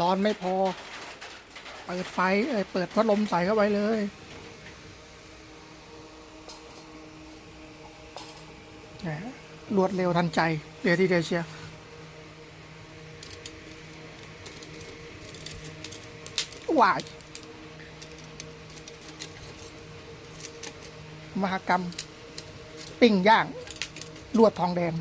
ร้อนไม่พอ เปิดไฟเอ้ยเปิดพัดลมใส่เข้าไปเลยแหมรวดเร็วทันใจเดี๋ยวทีเดียวเชียร์วายมหากรรม ปิ้งย่าง ลวดทองแดง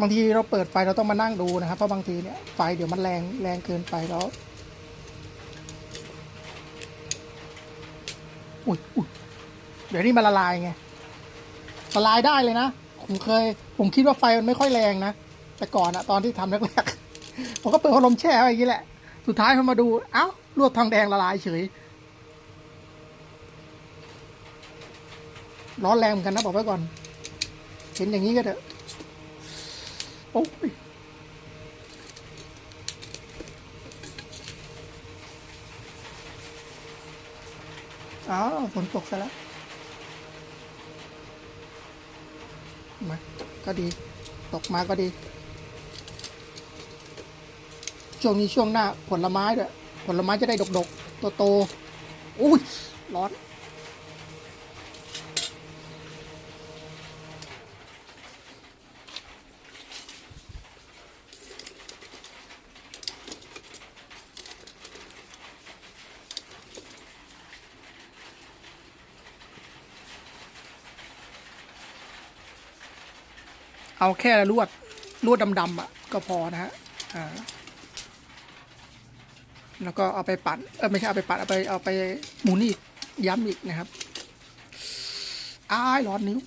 บางทีเราเปิดไฟเราต้องมานั่งดูนะครับ เพราะบางทีเนี่ยไฟเดี๋ยวมันแรงแรงเกินไปแล้วอุ้ยอุ้ยเดี๋ยวนี้มันละลายไงละลายได้เลยนะผมเคย ผมคิดว่าไฟมันไม่ค่อยแรงนะแต่ก่อนอะตอนที่ทำแรกๆผมก็เปิดพัดลมแช่ไว้อย่างนี้แหละ สุดท้ายพอมาดู เอ้าลวดทองแดงละลายเฉยร้อนแรงเหมือนกันนะบอกไว้ก่อน เห็นอย่างนี้ก็เถอะ โอ้ยอ้าวฝนตกซะแล้วมาก็ดี ตกมาก็ดี ช่วงนี้ช่วงหน้าผลไม้ด้วยผลไม้จะได้ดกๆโตๆอุ้ย ร้อน เอาแค่ลวดลวดดำๆอะก็พอนะฮะอ่าแล้วก็เอาไปปัดเออไม่ใช่เอาไปปัดเอาไปเอาไปหมุนอีกย้ำอีกนะครับอ้ายร้อนนิ้ว